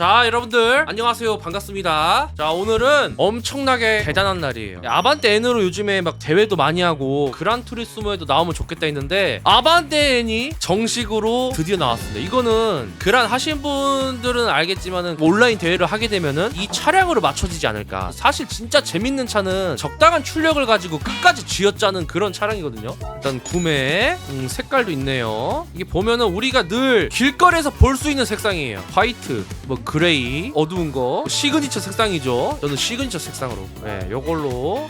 자 여러분들. 안녕하세요. 반갑습니다. 자 오늘은 엄청나게 대단한 날이에요. 아반떼 N으로 요즘에 막 대회도 많이 하고 그란투리스모에도 나오면 좋겠다 했는데 아반떼 N이 정식으로 드디어 나왔습니다. 이거는 그란 하신 분들은 알겠지만은 온라인 대회를 하게 되면은 이 차량으로 맞춰지지 않을까. 사실 진짜 재밌는 차는 적당한 출력을 가지고 끝까지 쥐어짜는 그런 차량이거든요. 일단 구매 음, 색깔도 있네요. 이게 보면은 우리가 늘 길거리에서 볼 수 있는 색상이에요. 화이트 뭐 그레이. 어두운 거. 시그니처 색상이죠. 저는 시그니처 색상으로. 네 요걸로.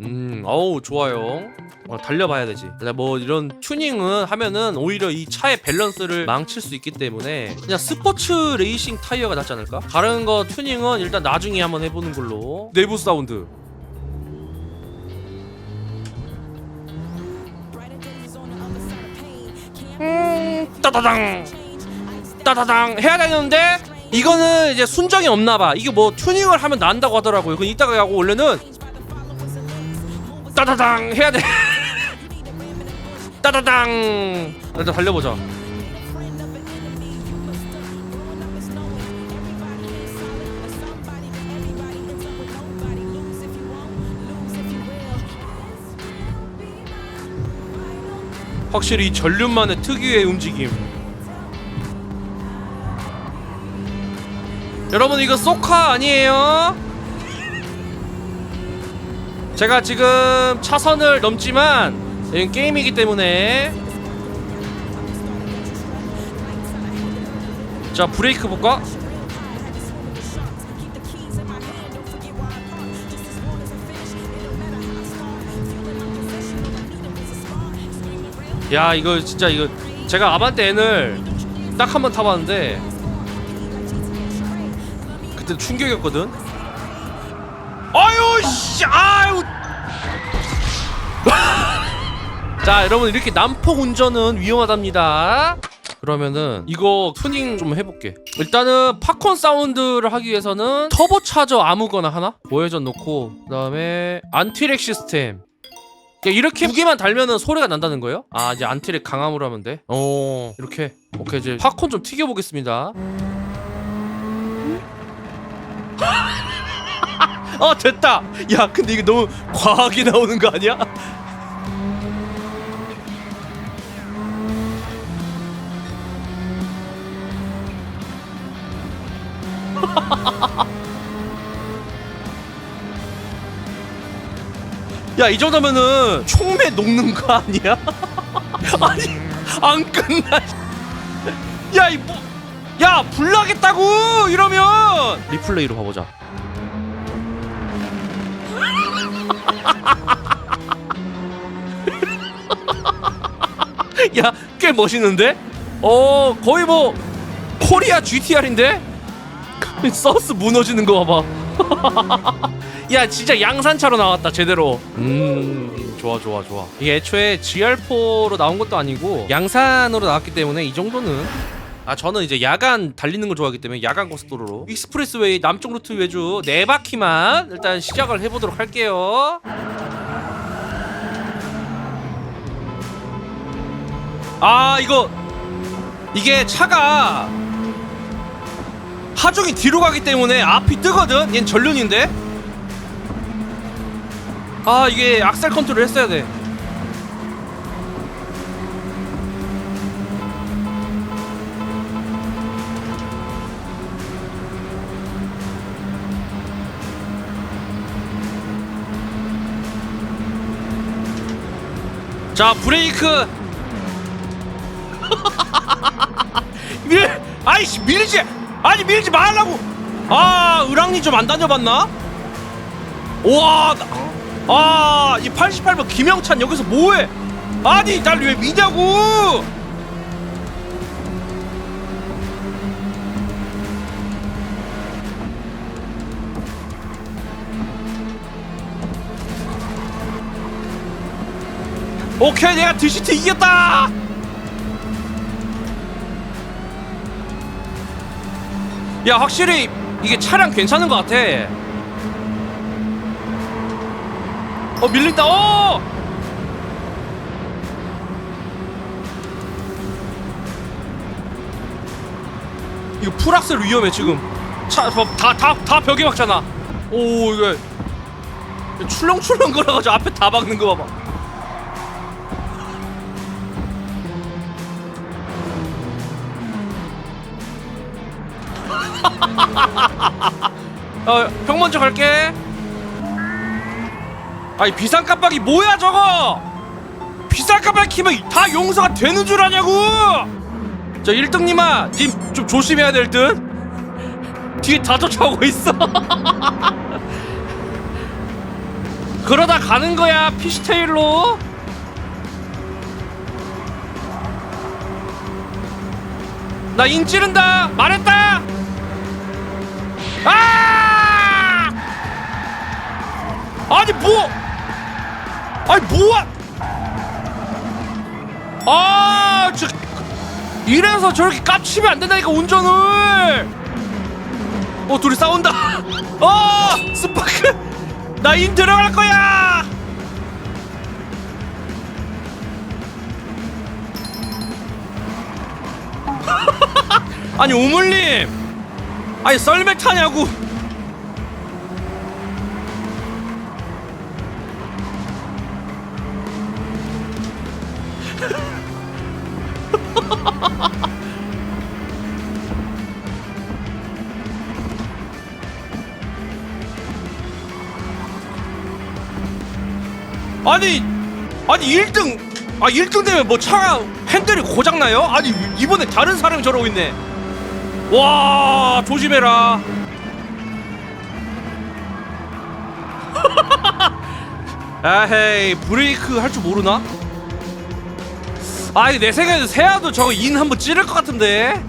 음 어우 좋아요. 어, 달려봐야 되지. 근데 뭐 이런 튜닝은 하면은 오히려 이 차의 밸런스를 망칠 수 있기 때문에 그냥 스포츠 레이싱 타이어가 낫지 않을까? 다른 거 튜닝은 일단 나중에 한번 해보는 걸로. 내부 사운드. 음, 따다당 따다당 해야 되는데 이거는 이제 순정이 없나 봐. 이게 뭐 튜닝을 하면 난다고 하더라고요. 그 이따가 하고 원래는 따다당 해야 돼. 따다당 일단 달려보자. 확실히 이 전륜만의 특유의 움직임. 여러분 이거 쏘카 아니에요? 제가 지금 차선을 넘지만 이건 게임이기 때문에 자 브레이크 볼까? 야 이거 진짜 이거 제가 아반떼 N을 딱 한 번 타봤는데 그때 충격이었거든. 아유 씨 아유. 자 여러분 이렇게 난폭 운전은 위험하답니다. 그러면은 이거 튜닝 좀 해볼게. 일단은 팝콘 사운드를 하기 위해서는 터보 차저 아무거나 하나 보여전 놓고 그 다음에 안티렉 시스템. 그러니까 이렇게 두 개만 달면은 소리가 난다는 거예요? 아 이제 안티렉 강함으로 하면 돼. 어 이렇게 오케이 이제 팝콘 좀 튀겨 보겠습니다. 어 됐다. 야 근데 이거 너무 과하게 나오는 거 아니야? 야 이 정도면은 총매 녹는 거 아니야? 아니 안 끝나. 야이 뭐? 야 불나겠다고 이러면 리플레이로 가보자. 야 꽤 멋있는데? 어 거의 뭐 코리아 GTR인데? 서스 무너지는 거 봐봐. 야 진짜 양산차로 나왔다 제대로. 음 좋아 좋아 좋아. 이게 애초에 GR4로 나온 것도 아니고 양산으로 나왔기 때문에 이 정도는 아 저는 이제 야간 달리는 걸 좋아하기 때문에 야간 고속도로로 익스프레스웨이 남쪽 루트 외주 네 바퀴만 일단 시작을 해보도록 할게요. 아 이거 이게 차가 하중이 뒤로 가기 때문에 앞이 뜨거든. 얜 전륜인데. 아 이게 악셀 컨트롤 했어야 돼. 자 브레이크. 밀 아이씨 밀지 아니 밀지 말라고. 아 을왕리 좀안 다녀봤나? 와아이 88번 김영찬 여기서 뭐해? 아니 날 왜 미냐고 오케이 내가 드시트 이겼다! 야 확실히 이게 차량 괜찮은 것 같아. 어 밀린다. 어 이거 풀악셀 위험해 지금. 차다다 다 벽에 막잖아. 오 이거. 출렁출렁 걸어가지고 앞에 다 박는 거 봐봐 어, 형 먼저 갈게. 아니 비상 깜빡이 뭐야 저거? 비상 깜빡이 키면 다 용서가 되는 줄 아냐고? 저 1등님아, 님 좀 조심해야 될 듯. 뒤에 다 쫓아오고 있어. 그러다 가는 거야 피시테일로. 나 인 찌른다. 말했다. 아! 아니 뭐? 아니 뭐야? 아, 저 이래서 저렇게 깝치면 안 된다니까 운전을. 어 둘이 싸운다. 어 스파크 나 인 들어갈 거야. 아니 우물님 아니 썰매 타냐고. 아니 아니 1등. 아 1등 되면 뭐 차가 핸들이 고장나요? 아니 이번에 다른 사람이 저러고 있네 와 조심해라 아헤이 브레이크 할 줄 모르나? 아이 내 생각에도 세아도 저거 인 한번 찌를 것 같은데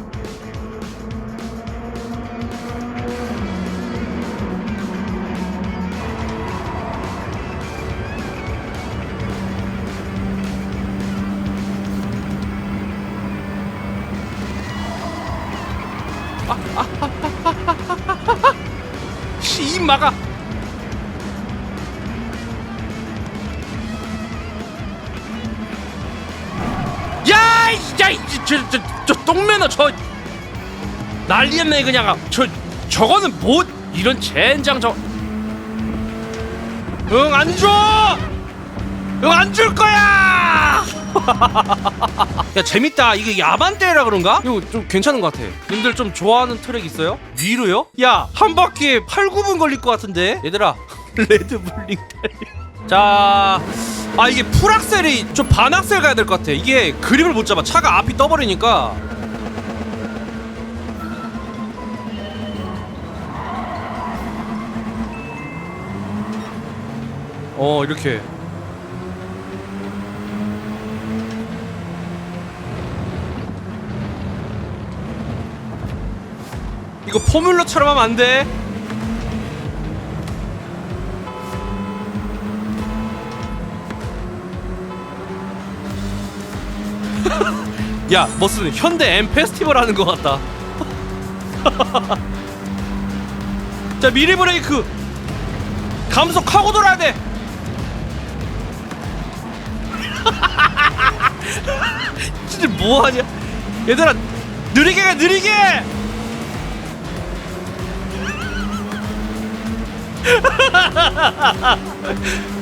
저, 저, 저 똥매너 저 난리였네 그냥 저 저거는 뭐 이런 젠장 저. 응, 안 줘. 응, 안 줄 거야. 야, 재밌다. 이게 야반대라 그런가? 이거 좀 괜찮은 것 같아. 님들 좀 좋아하는 트랙 있어요? 위로요? 야, 한 바퀴에 8, 9분 걸릴 것 같은데. 얘들아, 레드불링 달리. 자, 아 이게 풀악셀이 좀 반악셀 가야 될 것 같아. 이게 그립을 못 잡아. 차가 앞이 떠버리니까. 어 이렇게. 이거 포뮬러처럼 하면 안 돼. 야, 무슨 현대 M 페스티벌 하는 것 같다. 자, 미리 브레이크. 감속하고 돌아야 돼. 진짜 뭐 하냐? 얘들아, 느리게 가, 느리게.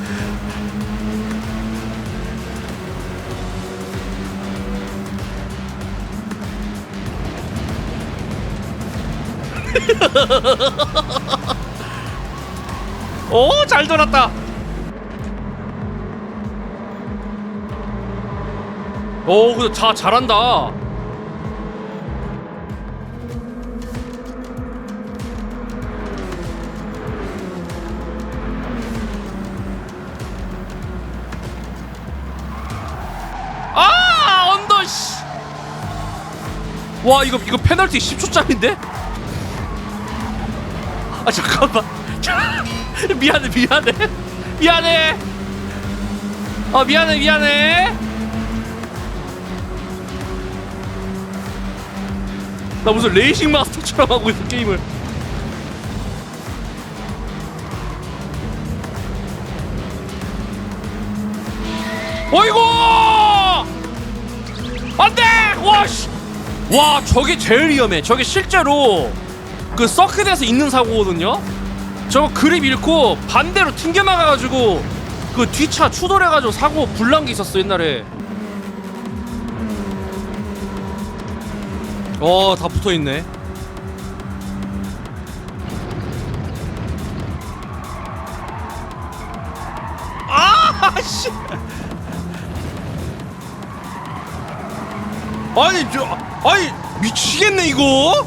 오, 잘 돌았다. 오, 근데 자 잘한다. 아, 언더 씨. 와, 이거 이거 페널티 10초짜리인데? 아 잠깐만. 미안해 미안해. 미안해. 어 미안해 미안해. 나 무슨 레이싱 마스터처럼 하고 있어 게임을. 어이구! 안돼! 와씨. 와 저게 제일 위험해. 저게 실제로 그 서킷에서 있는 사고거든요. 저거 그립 잃고 반대로 튕겨 나가가지고 그 뒤차 추돌해가지고 사고 불난 게 있었어 옛날에. 어 다 붙어 있네. 아 씨. 아니 저 아니 미치겠네 이거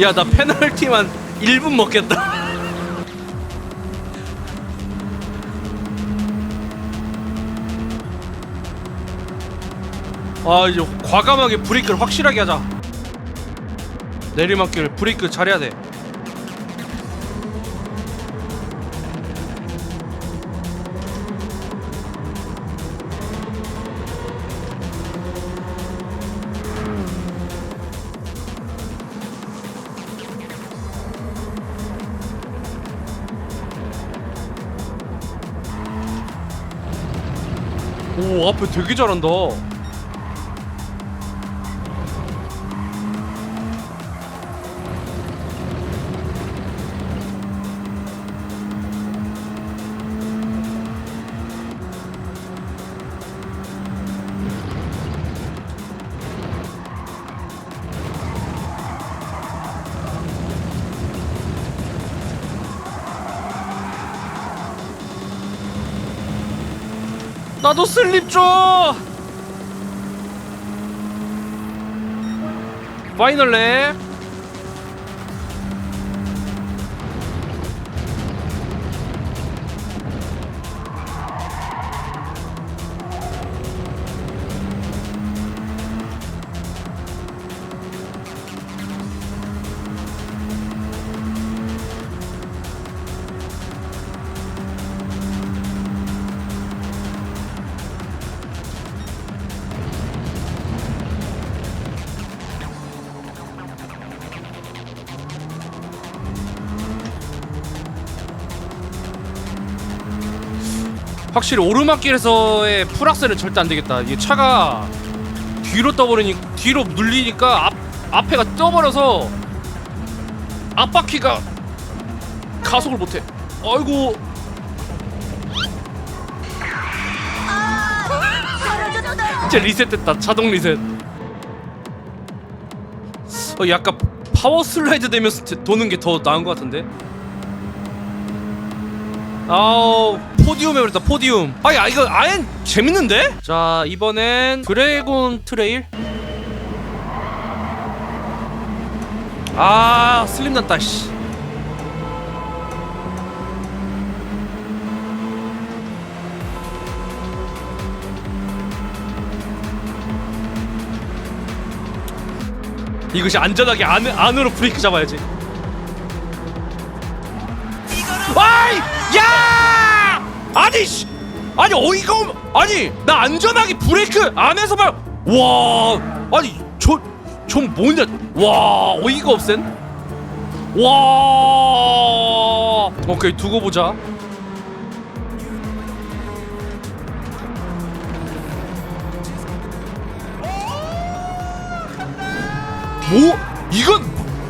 야 나 페널티만 1분 먹겠다. 아 이제 과감하게 브레이크를 확실하게 하자. 내리막길 브레이크 잘해야 돼 오 앞에 되게 잘한다 나도 슬립 줘. 파이널 랩 확실히 오르막길에서의 풀악셀은 절대 안 되겠다. 이게 차가 뒤로 떠버리니 뒤로 눌리니까 앞 앞에가 떠버려서 앞바퀴가 가속을 못해. 아이고. 이제 리셋됐다. 자동 리셋. 어, 약간 파워 슬라이드 되면서 도는 게 더 나은 것 같은데. 아우 포디움에 그랬다 포디움. 아야 이거 아예 재밌는데? 자 이번엔 드래곤 트레일. 아 슬림 났다 씨. 이것이 안전하게 안, 안으로 브레이크 잡아야지 야! 아니 씨! 아니 어이가 없 아니 나 안전하게 브레이크 안에서만 와! 아니 저전 뭐냐 와 어이가 없센 와! 오케이 두고 보자. 뭐? 이건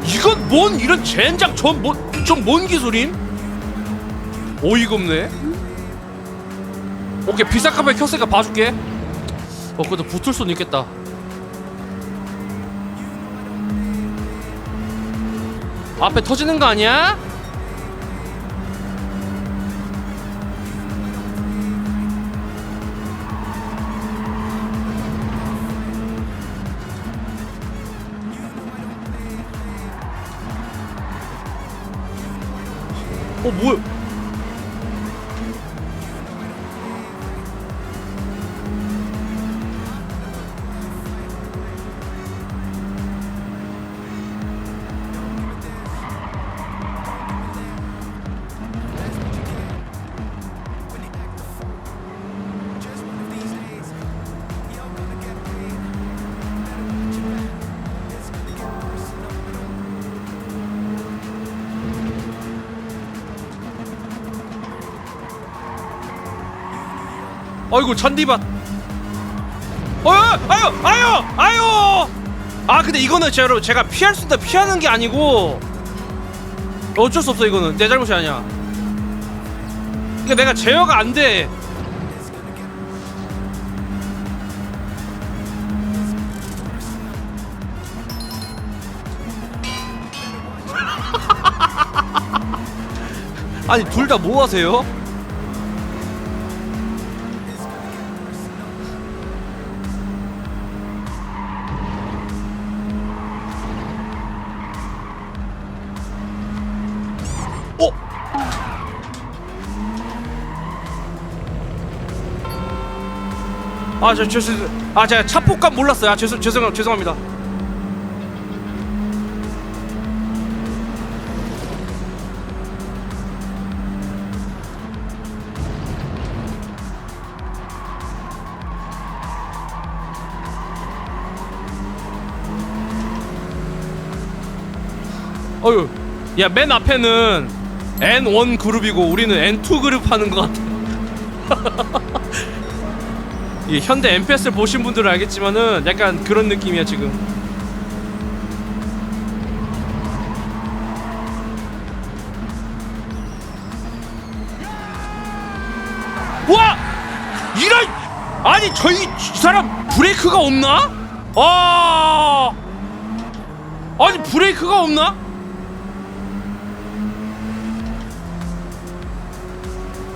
이건 뭔 이런 젠장? 전뭔전뭔 기술임? 어이가 없네. 오케이 비사카페 켰으니까 봐줄게. 어 그래도 붙을 수는 있겠다. 앞에 터지는 거 아니야? 어 뭐야? 아이고 잔디밭 어, 아유, 아유, 아유. 아, 근데 이거는 여러분 제가 피할 수 있다 피하는 게 아니고 어쩔 수 없어 이거는 내 잘못이 아니야. 이게 내가 제어가 안 돼. 아니 둘 다 뭐 하세요? 아, 저 죄송, 아, 제가 차폭감 몰랐어요. 아, 죄송, 죄송, 죄송합니다. 어유, 야, 맨 앞에는 N1 그룹이고 우리는 N2 그룹 하는 것 같아. 이 현대 MPS를 보신 분들은 알겠지만은 약간 그런 느낌이야 지금. 와! 이런 아니 저희 이 사람 브레이크가 없나? 아! 아니 브레이크가 없나?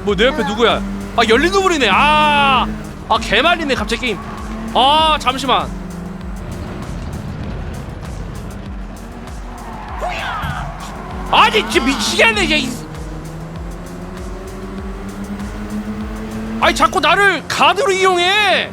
뭐 내 옆에 누구야? 아 열린 우물이네. 아, 아 개말리네 갑자기 게임. 아 잠시만. 아니 진짜 미치겠네 얘. 이- 아니 자꾸 나를 가드로 이용해.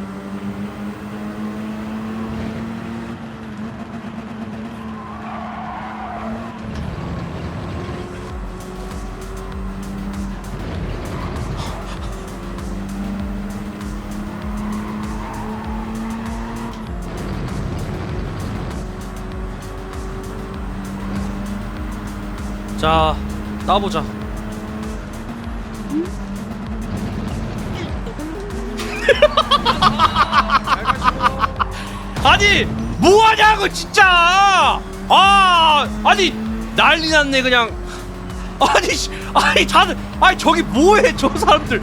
자 나보자. 아니 뭐하냐고 진짜. 아 아니 난리 났네 그냥. 아니 씨, 아니 다들 아니 저기 뭐해 저 사람들.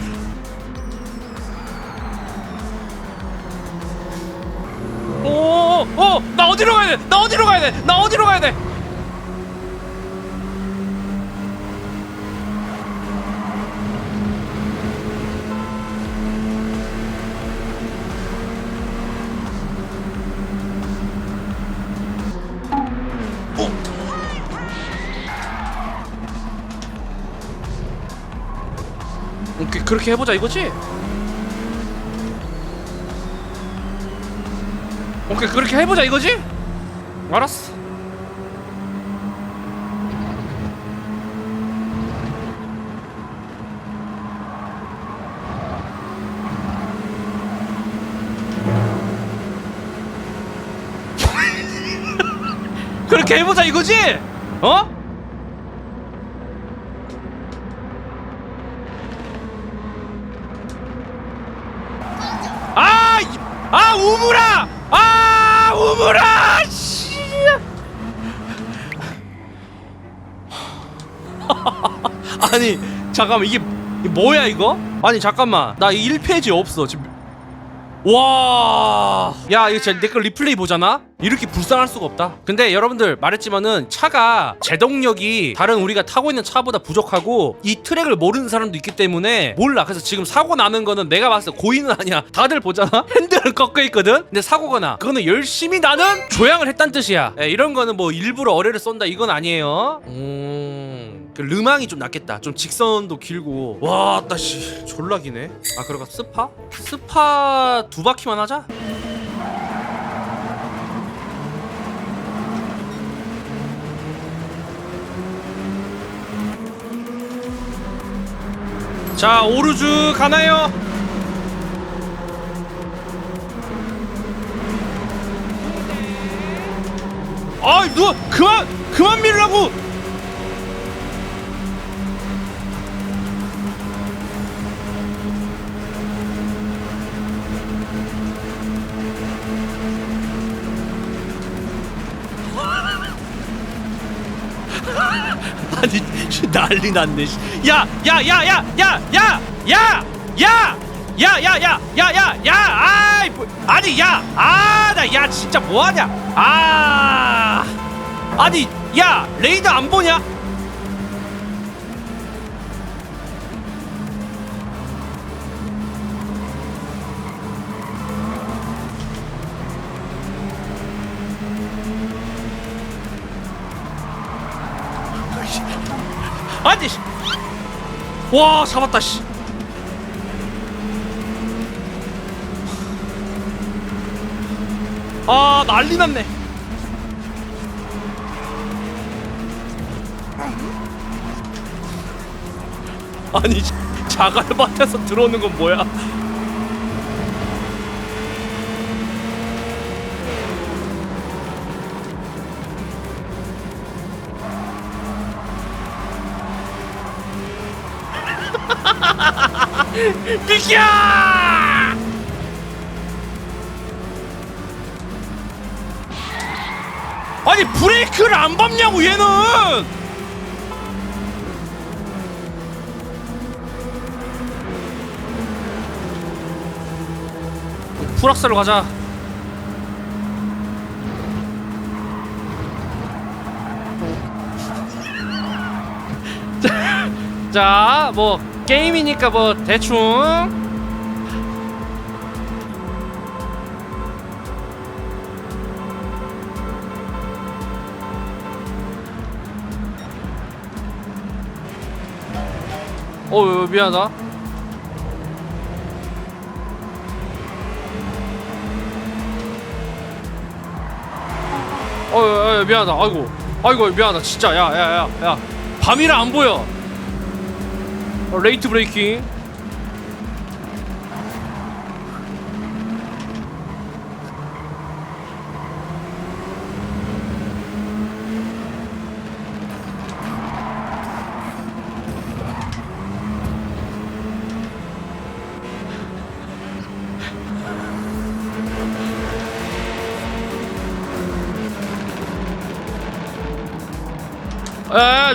오오나 어디로 가야 돼? 나 어디로 가야 돼? 나 어디로 가야 돼? 그렇게 해보자 이거지? 오케이 그렇게 해보자 이거지? 알았어 그렇게 해보자 이거지? 어? 아! 이- 아 우물아! 아 우물아! 씨! 아니 잠깐만 이게, 이게 뭐야 이거? 아니 잠깐만 나 1페이지 없어 지금 와, 야 이거 진짜 내거 리플레이 보잖아. 이렇게 불쌍할 수가 없다. 근데 여러분들 말했지만은 차가 제동력이 다른 우리가 타고 있는 차보다 부족하고 이 트랙을 모르는 사람도 있기 때문에 몰라. 그래서 지금 사고 나는 거는 내가 봤을 때 고의는 아니야. 다들 보잖아. 핸들은 꺾여 있거든. 근데 사고가 나. 그거는 열심히 나는 조향을 했단 뜻이야. 예, 이런 거는 뭐 일부러 어뢰를 쏜다 이건 아니에요. 음, 그 르망이 좀 낫겠다. 좀 직선도 길고. 와, 나씨 졸라 기네. 아 그러가 스파? 스파 두 바퀴만 하자. 자 오르주 가나요? 아너 그만 그만 밀라고 아니 난리 났네. 씨. 야, 야, 야, 야, 야, 야, 야, 야, 야, 야, 야, 야, 야, 야, 뭐, 아니, 야, 아, 나, 야, 진짜 뭐 하냐? 아, 아니, 야, 레이더 안 보냐? 와, 잡았다, 씨. 아, 난리 났네. 아니, 자갈밭에서 들어오는 건 뭐야? 비켜! 아니 브레이크를 안 밟냐고 얘는! 풀악사로 가자. 자, 뭐 게임이니까 뭐 대충 어, 미안하다. 어, 야, 야, 미안하다. 아이고, 아이고, 미안하다. 진짜, 야, 야, 야, 야. 밤이라 안 보여. 어, 레이트 브레이킹.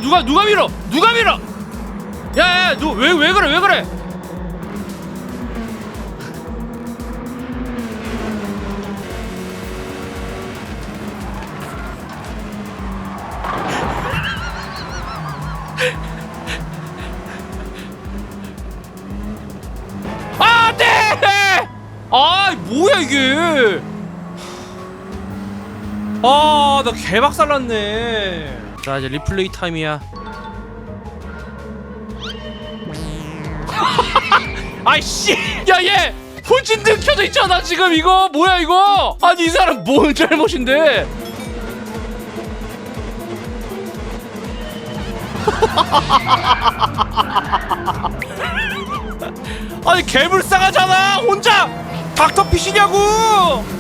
누가 누가 밀어? 누가 밀어? 야, 야, 누왜왜 왜 그래? 왜 그래? 아, 네! 아, 뭐야 이게? 아, 나 개박살 났네. 자, 이제 리플레이 타임이야. 아이씨! 야, 얘 후진등 켜져 있잖아 지금 이거 뭐야 이거? 아니 이 사람 뭔 잘못인데? 아니 개불쌍하잖아 혼자 닥터피시냐고